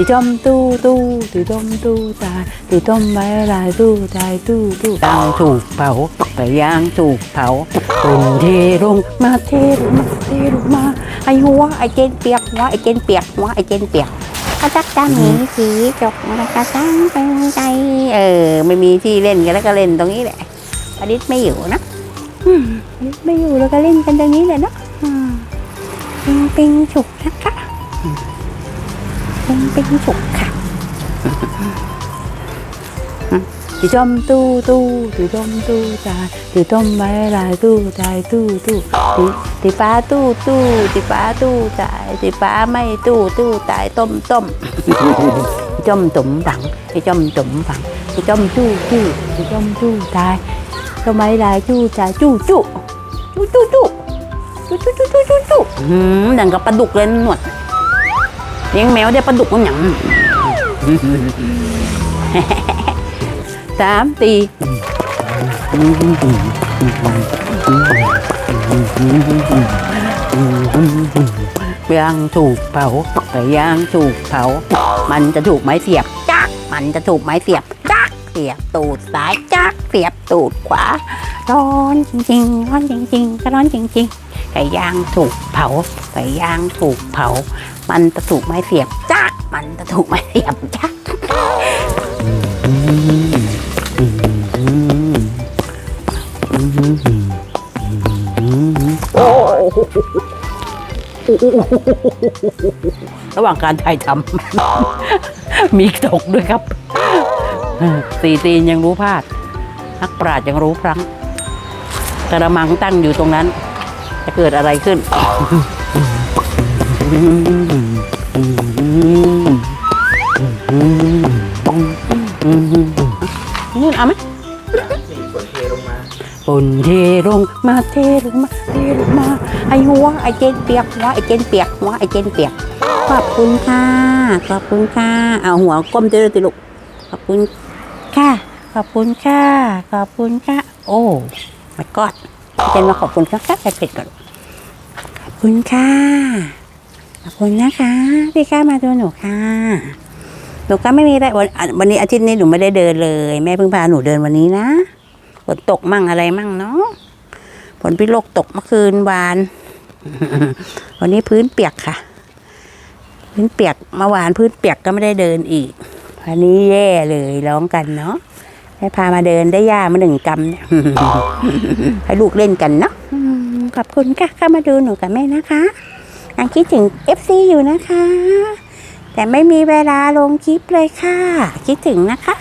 ตีจอมตู้ตู้ตีจอมตู้ตายตีต้มไม้ลายตู้ตายตู้ตู้ตังถูกเผาไปย่างถูกเผาตุนเทลงมาเทลงมาเทลงมาไอหัวไอเจนเปียกหัวไอเจนเปียกหัวไอเจนเปียกกระจักจ้าหมีสีจกกระจักจ้าเป็นใจเออไม่มีที่เล่นกันแล้วก็เล่นตรงนี้แหละอดิษไม่อยู่นะอืมอดิษไม่อยู่แล้วก็เล่นกันตรงนี้แหละเนาะอืมปิงปิงฉุกนะคะ อืมปิงปิงฉุกค่ะตีจอมตู้ตู้ตีจอมตู้ตาตีต้มไม้ลายตู้ตายตู้ตู้ตีตีป้าตู้ตู้ตีป้าตู้ตายตีป้าไม่ตู้ตู้ตายต้มต้มจอมตุ่มฝังไอ้จอมตุ่มฝังไอ้จอมจู้จู้ไอ้จอมจู้ตายทำไมลายจู้ตายจู้จู้จู้จู้จู้จู้จู้จู้จู้จู้จู้อืมดังกับปลาดุกเลยหนวดเลี้ยงแมวได้ปลาดุกมันหยังสามตีย่างถูกเผาไปย่างถูกเผา มันจะถูกไม้เสียบจัก มันจะถูกไม้เสียบจัก เสียบตูดซ้ายจัก เสียบตูดขวาร้อนจริงๆร้อนจริงๆก็ร้อนจริงๆไก่ย่างถูกเผาไก่ย่างถูกเผา มันจะถูกไม้เสียบจักมันจะถูกไม้เสียบจักระหว่างการถ่ายทำมีตกด้วยครับสี่ตีนยังรู้พลาด นักปราชญ์ยังรู้พลั้งกระมังตั้งอยู่ตรงนั้น จะเกิดอะไรขึ้น นู่นเอาไหมฝนเทลงมาเทลงมาเทลงมา ไอหัวไอเจนเปียกหัวไอเจนเปียกหัวไอเจนเปียก ขอบคุณค่ะ ขอบคุณค่ะ เอาหัวก้มเจอติลูกขอบคุณค่ะ ขอบคุณค่ะ ขอบคุณค่ะ โอ้ไม่กอดเจนมาขอบคุณค่ะใส่เผ็ดก่อนขอบคุณค่ะ อบคุณนะคะที่ข้ามาดูหนูค่ะ หนูก็ไม่มีอะไรวันวันนี้อาทิตย์นี้หนูไม่ได้เดินเลย แม่เพิ่งพาหนูเดินวันนี้นะฝนตกมั่งอะไรมั่งเนาะฝนพิโลกตกเมื่อคืนวาน วันนี้พื้นเปียกค่ะ พื้นเปียกเมื่อวานพื้นเปียกก็ไม่ได้เดินอีก วันนี้แย่เลยร้องกันเนาะให้พามาเดินได้ย่ามาหนึ่งกำเนี่ยให้ลูกเล่นกันเนาะขอบคุณค่ะเข้ามาดูหนูกับแม่นะคะ ยังคิดถึง FC อยู่นะคะ แต่ไม่มีเวลาลงคลิปเลยค่ะ คิดถึงนะคะ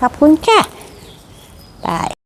ขอบคุณค่ะบาย